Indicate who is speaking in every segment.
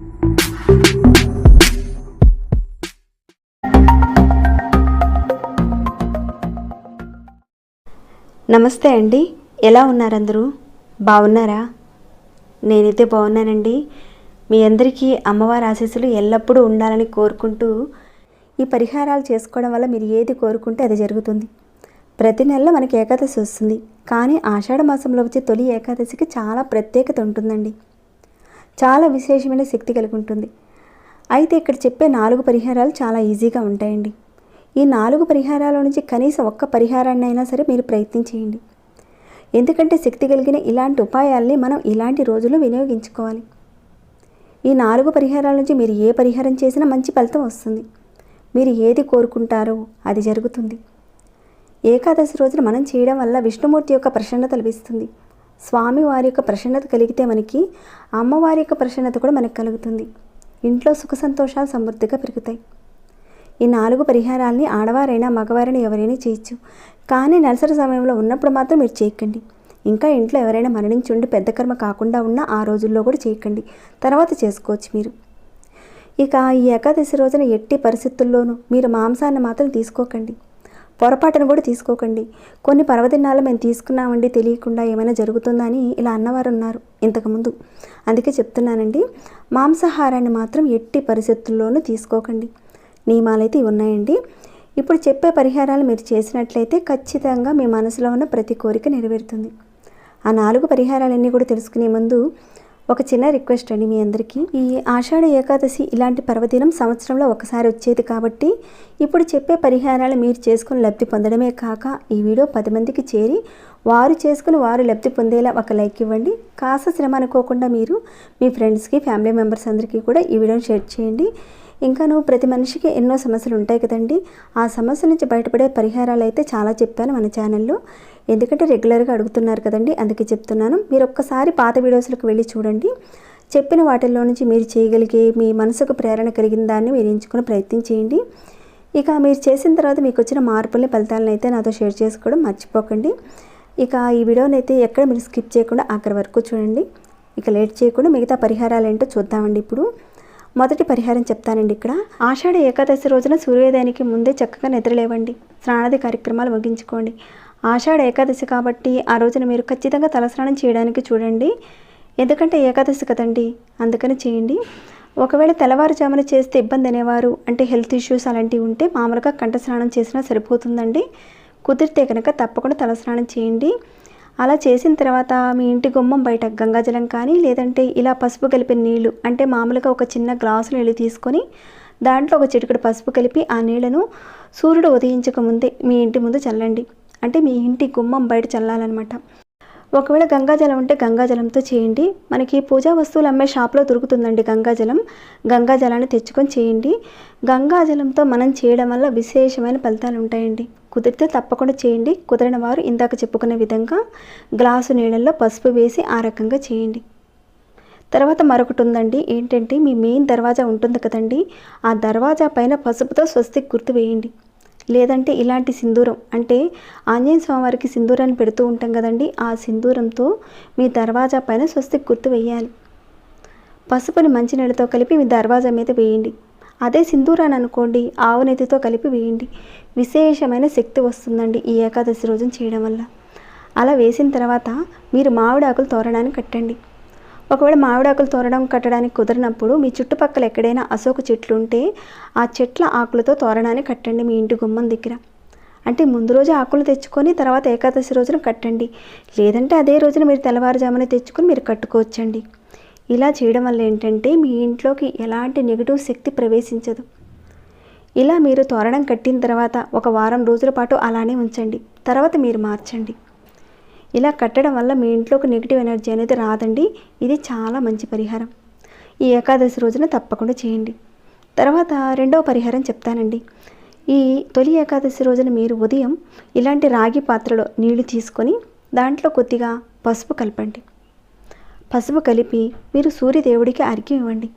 Speaker 1: నమస్తే అండి. ఎలా ఉన్నారందరూ? బాగున్నారా? నేనైతే బాగున్నానండి. మీ అందరికీ అమ్మవారి ఆశీస్సులు ఎల్లప్పుడూ ఉండాలని కోరుకుంటూ ఈ పరిహారాలు చేసుకోవడం వల్ల మీరు ఏది కోరుకుంటే అది జరుగుతుంది. ప్రతి నెలలో మనకి ఏకాదశి వస్తుంది. కానీ ఆషాఢ మాసంలో వచ్చే తొలి ఏకాదశికి చాలా ప్రత్యేకత ఉంటుందండి. చాలా విశేషమైన శక్తి కలిగి ఉంటుంది. అయితే ఇక్కడ చెప్పే నాలుగు పరిహారాలు చాలా ఈజీగా ఉంటాయండి. ఈ నాలుగు పరిహారాల నుంచి కనీసం ఒక్క పరిహారాన్ని అయినా సరే మీరు ప్రయత్నించేయండి ఎందుకంటే శక్తి కలిగిన ఇలాంటి ఉపాయాల్ని మనం ఇలాంటి రోజుల్లో వినియోగించుకోవాలి. ఈ నాలుగు పరిహారాల నుంచి మీరు ఏ పరిహారం చేసినా మంచి ఫలితం వస్తుంది. మీరు ఏది కోరుకుంటారో అది జరుగుతుంది. ఏకాదశి రోజున మనం చేయడం వల్ల విష్ణుమూర్తి యొక్క ప్రసన్నత లభిస్తుంది. స్వామి వారి యొక్క ప్రసన్నత కలిగితే మనకి అమ్మవారి యొక్క ప్రసన్నత కూడా మనకు కలుగుతుంది. ఇంట్లో సుఖ సంతోషాలు సమృద్ధిగా పెరుగుతాయి. ఈ నాలుగు పరిహారాల్ని ఆడవారైనా మగవారైనా ఎవరైనా చేయొచ్చు. కానీ నెలసరి సమయంలో ఉన్నప్పుడు మాత్రం మీరు చేయకండి. ఇంకా ఇంట్లో ఎవరైనా మరణించి ఉండి పెద్ద కర్మ కాకుండా ఉన్న ఆ రోజుల్లో కూడా చేయకండి. తర్వాత చేసుకోవచ్చు మీరు. ఇక ఈ ఏకాదశి రోజున ఎట్టి పరిస్థితుల్లోనూ మీరు మాంసాన్ని మాత్రం తీసుకోకండి. పొరపాటును కూడా తీసుకోకండి. కొన్ని పర్వదినాలు మేము తీసుకున్నామండి తెలియకుండా ఏమైనా జరుగుతుందా అని ఇలా అన్నవారు ఉన్నారు ఇంతకుముందు. అందుకే చెప్తున్నానండి మాంసాహారాన్ని మాత్రం ఎట్టి పరిస్థితుల్లోనూ తీసుకోకండి. నియమాలైతే అయితే ఉన్నాయండి. ఇప్పుడు చెప్పే పరిహారాలు మీరు చేసినట్లయితే ఖచ్చితంగా మీ మనసులో ఉన్న ప్రతి కోరిక నెరవేరుతుంది. ఆ నాలుగు పరిహారాలన్నీ కూడా తెలుసుకునే ముందు ఒక చిన్న రిక్వెస్ట్ అండి మీ అందరికీ. ఈ ఆషాఢ ఏకాదశి ఇలాంటి పర్వదినం సంవత్సరంలో ఒకసారి వచ్చేది కాబట్టి ఇప్పుడు చెప్పే పరిహారాలు మీరు చేసుకుని లబ్ధి పొందడమే కాక ఈ వీడియో పది మందికి చేరి వారు చేసుకుని వారు లబ్ధి పొందేలా ఒక లైక్ ఇవ్వండి. కాస్త శ్రమ అనుకోకుండా మీరు మీ ఫ్రెండ్స్కి ఫ్యామిలీ మెంబర్స్ అందరికీ కూడా ఈ వీడియోని షేర్ చేయండి. ఇంకా నువ్వు ప్రతి మనిషికి ఎన్నో సమస్యలు ఉంటాయి కదండి. ఆ సమస్య నుంచి బయటపడే పరిహారాలు అయితే చాలా చెప్పాను మన ఛానల్లో. ఎందుకంటే రెగ్యులర్గా అడుగుతున్నారు కదండి అందుకే చెప్తున్నాను. మీరు ఒక్కసారి పాత వీడియోస్లకు వెళ్ళి చూడండి. చెప్పిన వాటిల్లో నుంచి మీరు చేయగలిగే మీ మనసుకు ప్రేరణ కలిగిన దాన్ని మీరు ఎంచుకుని ప్రయత్నం చేయండి. ఇక మీరు చేసిన తర్వాత మీకు వచ్చిన మార్పుల్ని ఫలితాలను అయితే నాతో షేర్ చేసుకోవడం మర్చిపోకండి. ఇక ఈ వీడియోని అయితే ఎక్కడ మీరు స్కిప్ చేయకుండా ఆఖరి వరకు చూడండి. ఇక లేట్ చేయకుండా మిగతా పరిహారాలు ఏంటో చూద్దామండి ఇప్పుడు. మొదటి పరిహారం చెప్తానండి ఇక్కడ. ఆషాఢ ఏకాదశి రోజున సూర్యోదయానికి ముందే చక్కగా నిద్రలేవండి. స్నానాది కార్యక్రమాలు ముగించుకోండి. ఆషాఢ ఏకాదశి కాబట్టి ఆ రోజున మీరు ఖచ్చితంగా తలస్నానం చేయడానికి చూడండి. ఎందుకంటే ఏకాదశి కదండి. అందుకని చేయండి. ఒకవేళ తెల్లవారుజామున చేస్తే ఇబ్బంది అనేవారు అంటే హెల్త్ ఇష్యూస్ అలాంటివి ఉంటే మామూలుగా కంఠస్నానం చేసినా సరిపోతుందండి. కుదిరితే కనుక తప్పకుండా తలస్నానం చేయండి. అలా చేసిన తర్వాత మీ ఇంటి గుమ్మం బయట గంగాజలం కానీ లేదంటే ఇలా పసుపు కలిపిన నీళ్ళు అంటే మామూలుగా ఒక చిన్న గ్లాసు నీళ్ళు తీసుకొని దాంట్లో ఒక చిటికెడు పసుపు కలిపి ఆ నీళ్ళను సూర్యుడు ఉదయించక ముందే మీ ఇంటి ముందు చల్లండి. అంటే మీ ఇంటి గుమ్మం బయట చల్లాలన్నమాట. ఒకవేళ గంగాజలం ఉంటే గంగాజలంతో చేయండి. మనకి పూజా వస్తువులు అమ్మే షాప్లో దొరుకుతుందండి గంగాజలం. గంగాజలాన్ని తెచ్చుకొని చేయండి. గంగాజలంతో మనం చేయడం వల్ల విశేషమైన ఫలితాలు ఉంటాయండి. కుదిరితే తప్పకుండా చేయండి. కుదిరిన వారు ఇందాక చెప్పుకునే విధంగా గ్లాసు నీళ్ళల్లో పసుపు వేసి ఆ రకంగా చేయండి. తర్వాత మరొకటి ఉందండి. ఏంటంటే మీ మెయిన్ దర్వాజా ఉంటుంది కదండి. ఆ దర్వాజా పైన పసుపుతో స్వస్తికి గుర్తు వేయండి. లేదంటే ఇలాంటి సింధూరం. అంటే ఆంజనేయ స్వామివారికి సింధూరాన్ని పెడుతూ ఉంటాం కదండి. ఆ సింధూరంతో మీ దర్వాజా పైన స్వస్తికి గుర్తు వేయాలి పసుపుని మంచినీళ్ళతో కలిపి మీ దర్వాజా మీద వేయండి. అదే సింధూరాన్ని అనుకోండి ఆవు నెత్తితో కలిపి వేయండి. విశేషమైన శక్తి వస్తుందండి ఈ ఏకాదశి రోజున చేయడం వల్ల. అలా వేసిన తర్వాత మీరు మామిడాకులు తోరణాన్ని కట్టండి. ఒకవేళ మామిడాకులు తోరణం కట్టడానికి కుదరినప్పుడు మీ చుట్టుపక్కల ఎక్కడైనా అశోక చెట్లు ఉంటే ఆ చెట్ల ఆకులతో తోరణాన్ని కట్టండి మీ ఇంటి గుమ్మం దగ్గర. అంటే ముందు రోజు ఆకులు తెచ్చుకొని తర్వాత ఏకాదశి రోజున కట్టండి. లేదంటే అదే రోజున మీరు తెల్లవారుజామున తెచ్చుకొని మీరు కట్టుకోవచ్చండి. ఇలా చేయడం వల్ల ఏంటంటే మీ ఇంట్లోకి ఎలాంటి నెగిటివ్ శక్తి ప్రవేశించదు. ఇలా మీరు తోరణం కట్టిన తర్వాత ఒక వారం రోజుల పాటు అలానే ఉంచండి. తర్వాత మీరు మార్చండి. ఇలా కట్టడం వల్ల మీ ఇంట్లోకి నెగిటివ్ ఎనర్జీ అనేది రాదండి. ఇది చాలా మంచి పరిహారం. ఈ ఏకాదశి రోజున తప్పకుండా చేయండి. తర్వాత రెండవ పరిహారం చెప్తానండి. ఈ తొలి ఏకాదశి రోజున మీరు ఉదయం ఇలాంటి రాగి పాత్రలో నీళ్ళు తీసుకొని దాంట్లో కొద్దిగా పసుపు కలపండి. పసుపు కలిపి మీరు సూర్యదేవుడికి అర్ఘ్యం ఇవ్వండి.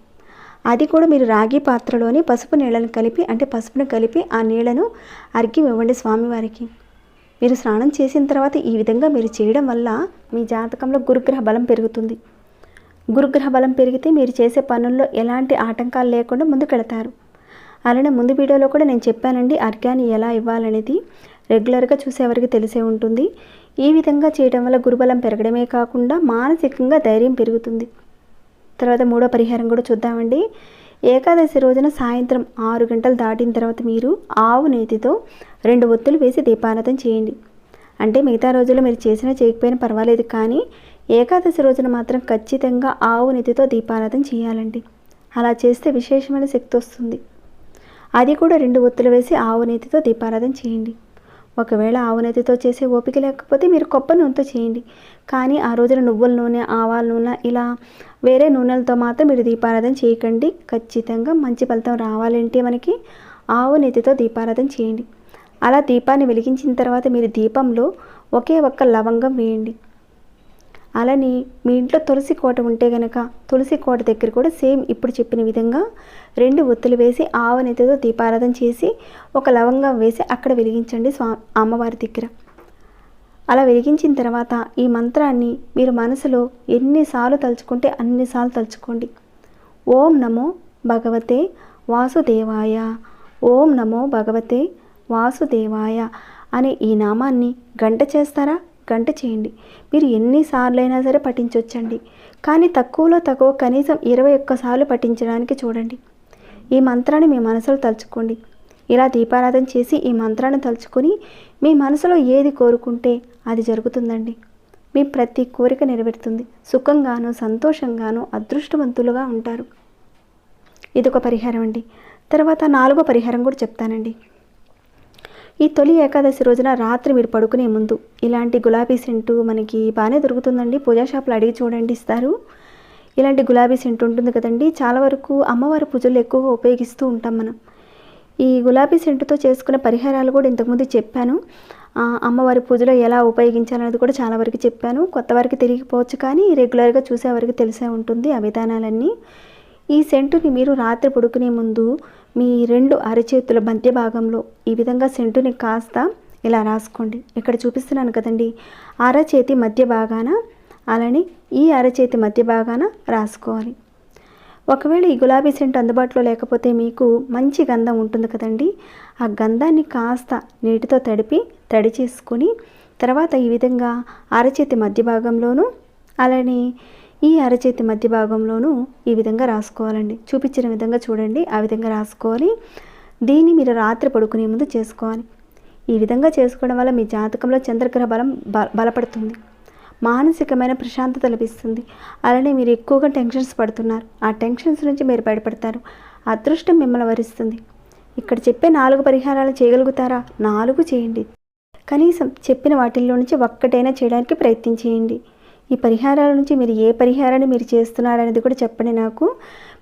Speaker 1: అది కూడా మీరు రాగి పాత్రలోని పసుపు నీళ్ళను కలిపి అంటే పసుపును కలిపి ఆ నీళ్ళను అర్ఘ్యం ఇవ్వండి స్వామివారికి. మీరు స్నానం చేసిన తర్వాత ఈ విధంగా మీరు చేయడం వల్ల మీ జాతకంలో గురుగ్రహ బలం పెరుగుతుంది. గురుగ్రహ బలం పెరిగితే మీరు చేసే పనుల్లో ఎలాంటి ఆటంకాలు లేకుండా ముందుకెళతారు. అలానే ముందు వీడియోలో కూడా నేను చెప్పానండి అర్ఘ్యాన్ని ఎలా ఇవ్వాలనేది. రెగ్యులర్గా చూసేవారికి తెలిసే ఉంటుంది. ఈ విధంగా చేయడం వల్ల గురుబలం పెరగడమే కాకుండా మానసికంగా ధైర్యం పెరుగుతుంది. తర్వాత మూడో పరిహారం కూడా చూద్దామండి. ఏకాదశి రోజున సాయంత్రం ఆరు గంటలు దాటిన తర్వాత మీరు ఆవు నేతితో రెండు ఒత్తులు వేసి దీపారాధన చేయండి. అంటే మిగతా రోజుల్లో మీరు చేసినా చేయకపోయినా పర్వాలేదు కానీ ఏకాదశి రోజున మాత్రం ఖచ్చితంగా ఆవు నెతితో దీపారాధన చేయాలండి. అలా చేస్తే విశేషమైన శక్తి వస్తుంది. అది కూడా రెండు ఒత్తులు వేసి ఆవు నెతితో దీపారాధన చేయండి. ఒకవేళ ఆవు నెతితో చేసే ఓపిక లేకపోతే మీరు కొబ్బరి నూనెతో చేయండి. కానీ ఆ రోజున నువ్వుల నూనె ఆవాల నూనె ఇలా వేరే నూనెలతో మాత్రం మీరు దీపారాధన చేయకండి. ఖచ్చితంగా మంచి ఫలితం రావాలంటే మనకి? ఆవు నెత్తితో దీపారాధన చేయండి. అలా దీపాన్ని వెలిగించిన తర్వాత మీరు దీపంలో ఒకే ఒక్క లవంగం వేయండి. అలానే మీ ఇంట్లో తులసి కోట ఉంటే గనక తులసి కోట దగ్గర కూడా సేమ్ ఇప్పుడు చెప్పిన విధంగా రెండు ఒత్తులు వేసి ఆవనెతితో దీపారాధన చేసి ఒక లవంగం వేసి అక్కడ వెలిగించండి స్వా అమ్మవారి దగ్గర. అలా వెలిగించిన తర్వాత ఈ మంత్రాన్ని మీరు మనసులో ఎన్నిసార్లు తలుచుకుంటే అన్నిసార్లు తలుచుకోండి. ఓం నమో భగవతే వాసుదేవాయ ఓం నమో భగవతే వాసుదేవాయ అనే ఈ నామాన్ని గంట చేస్తారా? గంట చేయండి. మీరు ఎన్నిసార్లైనా సరే పఠించవచ్చండి కానీ తక్కువలో తక్కువ కనీసం ఇరవై ఒక్కసార్లు పఠించడానికి చూడండి. ఈ మంత్రాన్ని మీ మనసులో తలుచుకోండి. ఇలా దీపారాధన చేసి ఈ మంత్రాన్ని తలుచుకొని మీ మనసులో ఏది కోరుకుంటే అది జరుగుతుందండి. మీ ప్రతి కోరిక నెరవేరుతుంది. సుఖంగాను సంతోషంగాను అదృష్టవంతులుగా ఉంటారు. ఇది ఒక పరిహారం అండి. తర్వాత నాలుగో పరిహారం కూడా చెప్తానండి. ఈ తొలి ఏకాదశి రోజున రాత్రి మీరు పడుకునే ముందు ఇలాంటి గులాబీ సెంటు మనకి బాగానే దొరుకుతుందండి. పూజా షాప్లో అడిగి చూడండి ఇస్తారు. ఇలాంటి గులాబీ సెంటు ఉంటుంది కదండి. చాలా వరకు అమ్మవారి పూజలు ఎక్కువగా ఉపయోగిస్తూ ఉంటాం మనం. ఈ గులాబీ సెంటుతో చేసుకునే పరిహారాలు కూడా ఇంతకుముందు చెప్పాను. అమ్మవారి పూజలో ఎలా ఉపయోగించాలనేది కూడా చాలా వరకు చెప్పాను. కొత్త వారికి తెలియకపోవచ్చు కానీ రెగ్యులర్గా చూసేవారికి తెలిసే ఉంటుంది ఆ విధానాలన్నీ. ఈ సెంటుని మీరు రాత్రి పడుకునే ముందు మీ రెండు అరచేతుల మధ్య భాగంలో ఈ విధంగా సెంటుని కాస్త ఇలా రాసుకోండి. ఇక్కడ చూపిస్తున్నాను కదండి. అరచేతి మధ్య భాగాన అలానే ఈ అరచేతి మధ్య భాగాన రాసుకోవాలి. ఒకవేళ ఈ గులాబీ సెంటు అందుబాటులో లేకపోతే మీకు మంచి గంధం ఉంటుంది కదండి. ఆ గంధాన్ని కాస్త నీటితో తడిపి తడి చేసుకొని తర్వాత ఈ విధంగా అరచేతి మధ్య భాగంలోనూ అలానే ఈ అరచేతి మధ్య భాగంలోనూ ఈ విధంగా రాసుకోవాలండి. చూపించిన విధంగా చూడండి. ఆ విధంగా రాసుకోవాలి. దీన్ని మీరు రాత్రి పడుకునే ముందు చేసుకోవాలి. ఈ విధంగా చేసుకోవడం వల్ల మీ జాతకంలో చంద్రగ్రహ బలం బలపడుతుంది. మానసికమైన ప్రశాంతత లభిస్తుంది. అలానే మీరు ఎక్కువగా టెన్షన్స్ పడుతున్నారు. ఆ టెన్షన్స్ నుంచి మీరు బయటపడతారు. అదృష్టం మిమ్మల్ని వరిస్తుంది. ఇక్కడ చెప్పే నాలుగు పరిహారాలు చేయగలుగుతారా? నాలుగు చేయండి. కనీసం చెప్పిన వాటిల్లో నుంచి ఒక్కటైనా చేయడానికి ప్రయత్నం చేయండి ఈ పరిహారాల నుంచి మీరు ఏ పరిహారాన్ని మీరు చేస్తున్నారనేది కూడా చెప్పండి నాకు.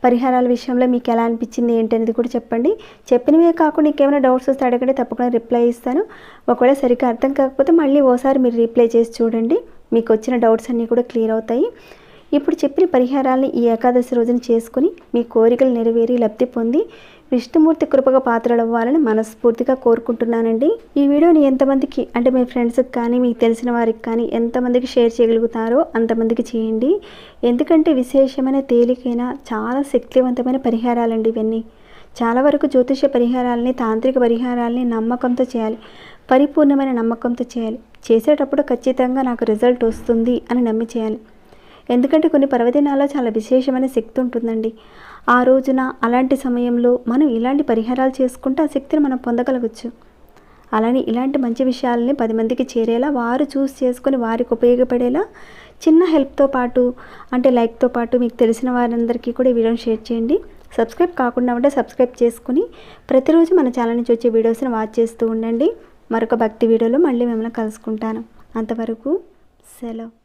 Speaker 1: పరిహారాల విషయంలో మీకు ఎలా అనిపించింది ఏంటి అనేది కూడా చెప్పండి. చెప్పినవే కాకుండా ఇంకేమైనా డౌట్స్ వస్తే అడగండి తప్పకుండా రిప్లై ఇస్తాను. ఒకవేళ సరిగ్గా అర్థం కాకపోతే మళ్ళీ ఓసారి మీరు రిప్లై చేసి చూడండి. మీకు వచ్చిన డౌట్స్ అన్నీ కూడా క్లియర్ అవుతాయి. ఇప్పుడు చెప్పిన పరిహారాలను ఈ ఏకాదశి రోజున చేసుకుని మీ కోరికలు నెరవేరి లబ్ధి పొంది విష్ణుమూర్తి కృపగా పాత్రలు అవ్వాలని మనస్ఫూర్తిగా కోరుకుంటున్నానండి. ఈ వీడియోని ఎంతమందికి అంటే మీ ఫ్రెండ్స్కి కానీ మీకు తెలిసిన వారికి కానీ ఎంతమందికి షేర్ చేయగలుగుతారో అంతమందికి చేయండి. ఎందుకంటే విశేషమైన తేలికైన చాలా శక్తివంతమైన పరిహారాలండి ఇవన్నీ. చాలా వరకు జ్యోతిష పరిహారాలని తాంత్రిక పరిహారాలని నమ్మకంతో చేయాలి. పరిపూర్ణమైన నమ్మకంతో చేయాలి. చేసేటప్పుడు ఖచ్చితంగా నాకు రిజల్ట్ వస్తుంది అని నమ్మి చేయాలి. ఎందుకంటే కొన్ని పర్వదినాల్లో చాలా విశేషమైన శక్తి ఉంటుందండి. ఆ రోజున అలాంటి సమయంలో మనం ఇలాంటి పరిహారాలు చేసుకుంటే ఆ శక్తిని మనం పొందగలగచ్చు. అలానే ఇలాంటి మంచి విషయాలని పది మందికి చేరేలా వారు చూస్ చేసుకొని వారికి ఉపయోగపడేలా చిన్న హెల్ప్తో పాటు అంటే లైక్తో పాటు మీకు తెలిసిన వారందరికీ కూడా ఈ వీడియోని షేర్ చేయండి. సబ్స్క్రైబ్ కాకుండా ఉంటే సబ్స్క్రైబ్ చేసుకుని ప్రతిరోజు మన ఛానల్ నుంచి వచ్చే వీడియోస్ని వాచ్ చేస్తూ ఉండండి. మరొక భక్తి వీడియోలో మళ్ళీ మిమ్మల్ని కలుసుకుంటాను. అంతవరకు సెలవు.